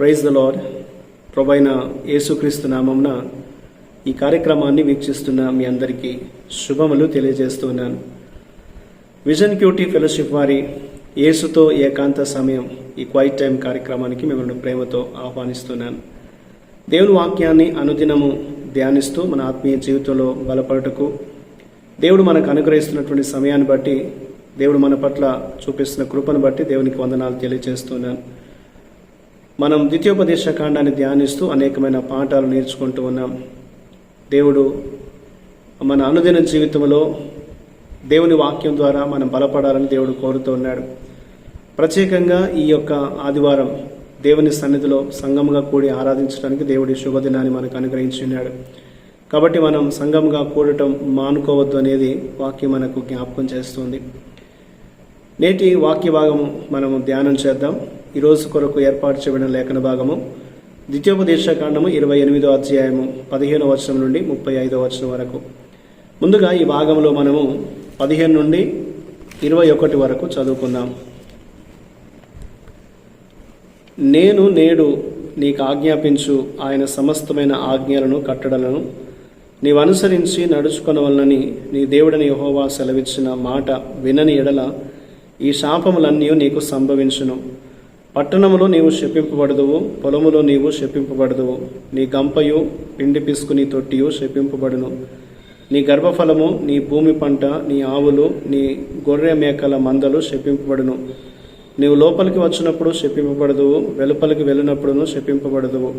Praise the lord ప్రభైన యేసుక్రీస్తు నామంన ఈ కార్యక్రమాన్ని వీక్షిస్తున్న మీ అందరికీ శుభములు తెలియజేస్తున్నాను విజన్ క్యూటీ ఫెలోషిప్ వారి యేసుతో ఏకాంత సమయం ఈ క్వైట్ టైం కార్యక్రమానికి మిమ్మల్ని ప్రేమతో ఆహ్వానిస్తున్నాను. దేవుని వాక్యాన్ని అనుదినము ధ్యానిస్తూ మన ఆత్మీయ జీవితంలో బలపడటకు దేవుడు మనకు అనుగ్రహిస్తున్నటువంటి సమయాన్ని బట్టి దేవుడు మన పట్ల చూపిస్తున్న కృపను బట్టి దేవునికి వందనాలు తెలియజేస్తున్నాను. మనం ద్వితీయోపదేశ కాండాన్ని ధ్యానిస్తూ అనేకమైన పాఠాలు నేర్చుకుంటూ ఉన్నాం. దేవుడు మన అనుదిన జీవితంలో దేవుని వాక్యం ద్వారా మనం బలపడాలని దేవుడు కోరుతూ ఉన్నాడు. ప్రత్యేకంగా ఈ యొక్క ఆదివారం దేవుని సన్నిధిలో సంఘముగా కూడి ఆరాధించడానికి దేవుడి శుభదినాన్ని మనకు అనుగ్రహించి ఉన్నాడు. కాబట్టి మనం సంఘంగా కూడటం మానుకోవద్దు అనేది వాక్యం మనకు జ్ఞాపకం చేస్తుంది. నేటి వాక్య భాగం మనము ధ్యానం చేద్దాం. ఈరోజు కొరకు ఏర్పాటు చేయబడిన లేఖన భాగము ద్వితీయోపదేశ కాండము ఇరవై ఎనిమిదో అధ్యాయము పదిహేనో వచనం నుండి ముప్పై ఐదో వచనం వరకు. ముందుగా ఈ భాగంలో మనము పదిహేను నుండి ఇరవై ఒకటి వరకు చదువుకుందాం. నేను నేడు నీకు ఆజ్ఞాపించు ఆయన సమస్తమైన ఆజ్ఞలను కట్టడలను నీవు అనుసరించి నడుచుకొనవలనని నీ దేవుడని యహోవా సెలవిచ్చిన మాట వినని ఎడల ఈ శాపములన్నీ నీకు సంభవించును. పట్టణములో నీవు శపింపబడదువు పొలములో నీవు శపింపబడదువు. నీ గంపయు పిండి పిసుకుని తొట్టియు శపింపబడును. నీ గర్భఫలము నీ భూమి పంట నీ ఆవులు నీ గొర్రె మేకల మందలు శపింపబడును. నీవు లోపలికి వచ్చినప్పుడు శపింపబడదువు వెలుపలికి వెళ్ళినప్పుడును శపింపబడదువు.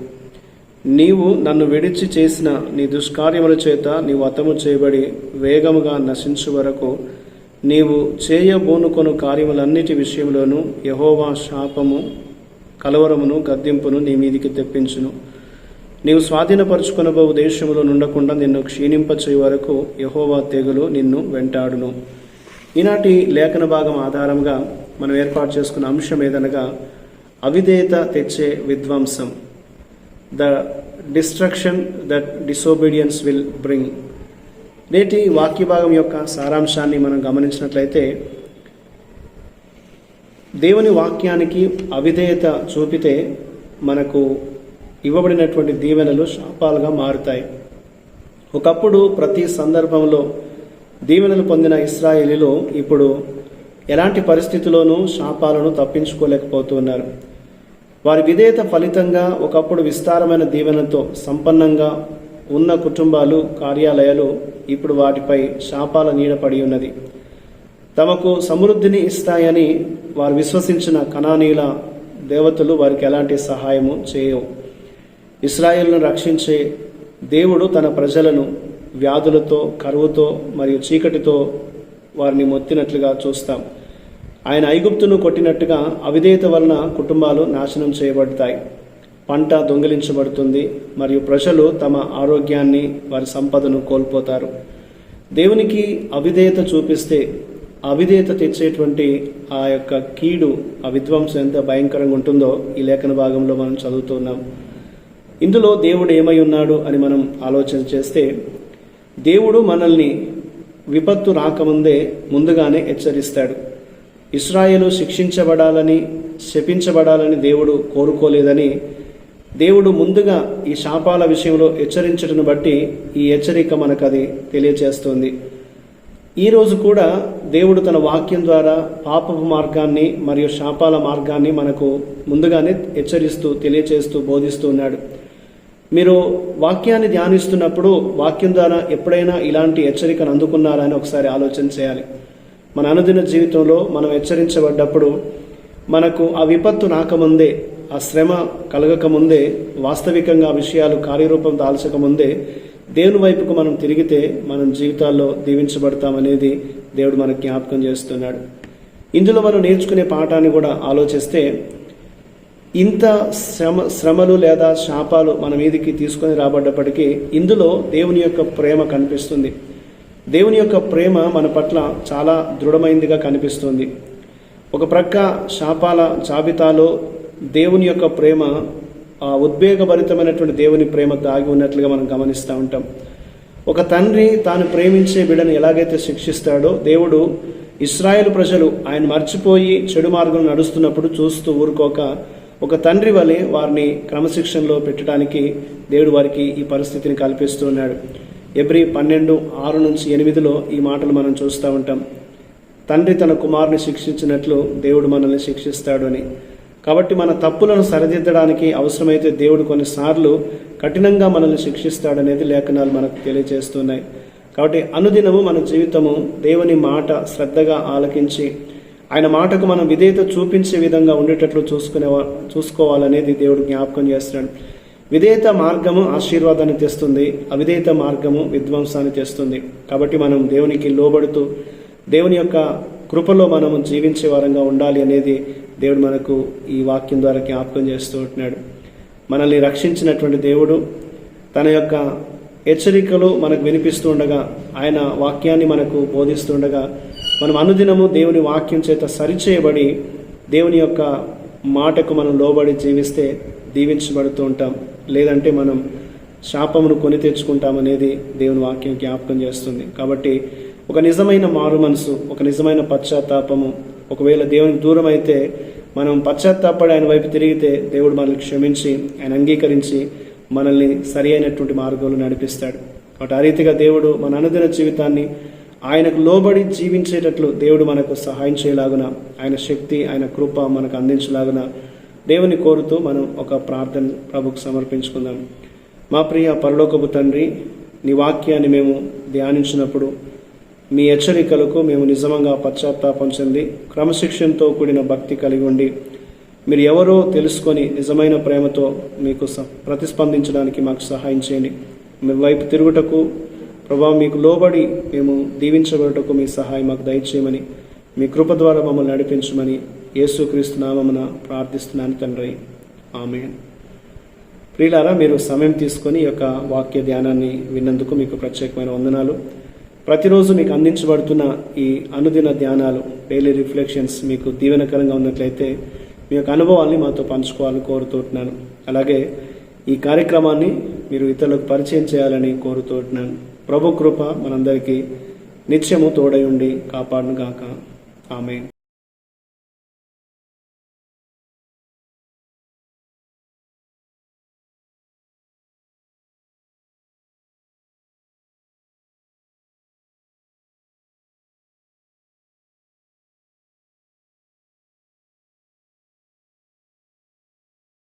నీవు నన్ను విడిచి చేసిన నీ దుష్కార్యముల చేత నీవు అతము చేయబడి వేగముగా నశించు వరకు నీవు చేయబోనుకొను కార్యములన్నిటి విషయంలోనూ యహోవా శాపము కలవరమును గద్దింపును నీ మీదికి తెప్పించును. నీవు స్వాధీనపరుచుకొనబోవు దేశంలో నుండకుండా నిన్ను క్షీణింపచే వరకు యహోవా తెగులు నిన్ను వెంటాడును. ఈనాటి లేఖన భాగం ఆధారంగా మనం ఏర్పాటు చేసుకున్న అంశం ఏదనగా అవిధేయత తెచ్చే విధ్వంసం. The destruction that disobedience will bring. నేటి వాక్య భాగం యొక్క సారాంశాన్ని మనం గమనించినట్లయితే దేవుని వాక్యానికి అవిధేయత చూపితే మనకు ఇవ్వబడినటువంటి దీవెనలు శాపాలుగా మారుతాయి. ఒకప్పుడు ప్రతి సందర్భంలో దీవెనలు పొందిన ఇస్రాయేలీలు ఇప్పుడు ఎలాంటి పరిస్థితుల్లోనూ శాపాలను తప్పించుకోలేకపోతున్నారు వారి విధేయత ఫలితంగా ఒకప్పుడు విస్తారమైన దీవెనతో సంపన్నంగా ఉన్న కుటుంబాలు కార్యాలయాలు ఇప్పుడు వాటిపై శాపాల నీడపడి ఉన్నది. తమకు సమృద్ధిని ఇస్తాయని వారు విశ్వసించిన కణానీల దేవతలు వారికి ఎలాంటి సహాయము చేయవు. ఇస్రాయేల్ను రక్షించే దేవుడు తన ప్రజలను వ్యాధులతో కరువుతో మరియు చీకటితో వారిని మొత్తినట్లుగా చూస్తాం. ఆయన ఐగుప్తును కొట్టినట్టుగా అవిధేయత వలన కుటుంబాలు నాశనం చేయబడతాయి. పంట దొంగిలించబడుతుంది మరియు ప్రజలు తమ ఆరోగ్యాన్ని వారి సంపదను కోల్పోతారు. దేవునికి అవిధేయత చూపిస్తే అవిధేయత తెచ్చేటువంటి ఆ యొక్క కీడు ఆ విధ్వంసం ఎంత భయంకరంగా ఉంటుందో ఈ లేఖన భాగంలో మనం చదువుతున్నాం. ఇందులో దేవుడు ఏమై ఉన్నాడు అని మనం ఆలోచన చేస్తే దేవుడు మనల్ని విపత్తు రాకముందే ముందుగానే హెచ్చరిస్తాడు. ఇస్రాయేలు శిక్షించబడాలని శపించబడాలని దేవుడు కోరుకోలేదని దేవుడు ముందుగా ఈ శాపాల విషయంలో హెచ్చరించడం బట్టి ఈ హెచ్చరిక మనకు అది తెలియచేస్తుంది ఈరోజు కూడా దేవుడు తన వాక్యం ద్వారా పాపపు మార్గాన్ని మరియు శాపాల మార్గాన్ని మనకు ముందుగానే హెచ్చరిస్తూ తెలియచేస్తూ బోధిస్తూ ఉన్నాడు. మీరు వాక్యాన్ని ధ్యానిస్తున్నప్పుడు వాక్యం ద్వారా ఎప్పుడైనా ఇలాంటి హెచ్చరికను అందుకున్నారా అని ఒకసారి ఆలోచన చేయాలి. మన అనుదిన జీవితంలో మనం హెచ్చరించబడ్డప్పుడు మనకు ఆ విపత్తు రాకముందే ఆ శ్రమ కలగకముందే వాస్తవికంగా విషయాలు కార్యరూపం దాల్చకముందే దేవుని వైపుకు మనం తిరిగితే మనం జీవితాల్లో దీవించబడతామనేది దేవుడు మనకు జ్ఞాపకం చేస్తున్నాడు. ఇందులో మనం నేర్చుకునే పాఠాన్ని కూడా ఆలోచిస్తే ఇంత శ్రమ శ్రమలు లేదా శాపాలు మన మీదికి తీసుకొని రాబడ్డప్పటికీ ఇందులో దేవుని యొక్క ప్రేమ కనిపిస్తుంది. దేవుని యొక్క ప్రేమ మన పట్ల చాలా దృఢమైందిగా కనిపిస్తుంది. ఒక ప్రక్క శాపాల జాబితాలో దేవుని యొక్క ప్రేమ ఆ ఉద్వేగభరితమైనటువంటి దేవుని ప్రేమ దాగి ఉన్నట్లుగా మనం గమనిస్తూ ఉంటాం. ఒక తండ్రి తాను ప్రేమించే బిడ్డను ఎలాగైతే శిక్షిస్తాడో దేవుడు ఇస్రాయేల్ ప్రజలు ఆయన మర్చిపోయి చెడు మార్గం నడుస్తున్నప్పుడు చూస్తూ ఊరుకోక ఒక తండ్రి వలె వారిని క్రమశిక్షణలో పెట్టడానికి దేవుడు వారికి ఈ పరిస్థితిని కల్పిస్తూ ఉన్నాడు. ఎబ్రి పన్నెండు ఆరు నుంచి ఎనిమిదిలో ఈ మాటలు మనం చూస్తూ ఉంటాం. తండ్రి తన కుమారుని శిక్షించినట్లు దేవుడు మనల్ని శిక్షిస్తాడు అని. కాబట్టి మన తప్పులను సరిదిద్దడానికి అవసరమైతే దేవుడు కొన్నిసార్లు కఠినంగా మనల్ని శిక్షిస్తాడనేది లేఖనాలు మనకు తెలియజేస్తున్నాయి. కాబట్టి అనుదినము మన జీవితము దేవుని మాట శ్రద్ధగా ఆలకించి ఆయన మాటకు మనం విధేయత చూపించే విధంగా ఉండేటట్లు చూసుకునే చూసుకోవాలనేది దేవుడు జ్ఞాపకం చేస్తున్నాడు. విధేయత మార్గము ఆశీర్వాదాన్ని తెస్తుంది అవిధేయత మార్గము విధ్వంసాన్ని తెస్తుంది. కాబట్టి మనం దేవునికి లోబడుతూ దేవుని యొక్క కృపలో మనము జీవించే వారంగా ఉండాలి అనేది దేవుడు మనకు ఈ వాక్యం ద్వారా జ్ఞాపకం చేస్తూ ఉంటున్నాడు. మనల్ని రక్షించినటువంటి దేవుడు తన యొక్క హెచ్చరికలు మనకు వినిపిస్తూ ఉండగా ఆయన వాక్యాన్ని మనకు బోధిస్తుండగా మనం అనుదినము దేవుని వాక్యం చేత సరిచేయబడి దేవుని యొక్క మాటకు మనం లోబడి జీవిస్తే దీవించబడుతూ ఉంటాం. లేదంటే మనం శాపమును కొని తెచ్చుకుంటామనేది దేవుని వాక్యం జ్ఞాపకం చేస్తుంది. కాబట్టి ఒక నిజమైన మారు మనసు ఒక నిజమైన పశ్చాత్తాపము. ఒకవేళ దేవునికి దూరం అయితే మనం పశ్చాత్తాపడి ఆయన వైపు తిరిగితే దేవుడు మనల్ని క్షమించి ఆయన అంగీకరించి మనల్ని సరి అయినటువంటి మార్గంలో నడిపిస్తాడు. కాబట్టి ఆ రీతిగా దేవుడు మన అనుదిన జీవితాన్ని ఆయనకు లోబడి జీవించేటట్లు దేవుడు మనకు సహాయం చేయలాగున ఆయన శక్తి ఆయన కృప మనకు అందించలాగున దేవుని కోరుతూ మనం ఒక ప్రార్థన ప్రభుకు సమర్పించుకుందాం. మా ప్రియ పరలోకపు తండ్రి నీ వాక్యాన్ని మేము ధ్యానించినప్పుడు మీ హెచ్చరికలకు మేము నిజంగా పశ్చాత్తాపం చెంది క్రమశిక్షణతో కూడిన భక్తి కలిగి ఉండి మీరు ఎవరో తెలుసుకొని నిజమైన ప్రేమతో మీకు ప్రతిస్పందించడానికి మాకు సహాయం చేయండి. మీ వైపు తిరుగుటకు ప్రభావం మీకు లోబడి మేము దీవించబడటకు మీ సహాయం మాకు దయచేయమని మీ కృప ద్వారా మమ్మల్ని నడిపించమని యేసుక్రీస్తు నామమున ప్రార్థిస్తున్నాను తండ్రి. ఆమె ప్రియులారా మీరు సమయం తీసుకొని ఈ యొక్క వాక్య ధ్యానాన్ని విన్నందుకు మీకు ప్రత్యేకమైన వందనాలు. ప్రతిరోజు మీకు అందించబడుతున్న ఈ అనుదిన ధ్యానాలు డైలీ రిఫ్లెక్షన్స్ మీకు దీవెనకరంగా ఉన్నట్లయితే మీ యొక్క అనుభవాల్ని మాతో పంచుకోవాలని కోరుతుంటున్నాను అలాగే ఈ కార్యక్రమాన్ని మీరు ఇతరులకు పరిచయం చేయాలని కోరుతుంటున్నాను ప్రభు కృప మనందరికీ నిత్యము తోడై ఉండి కాపాడును గాక ఆమె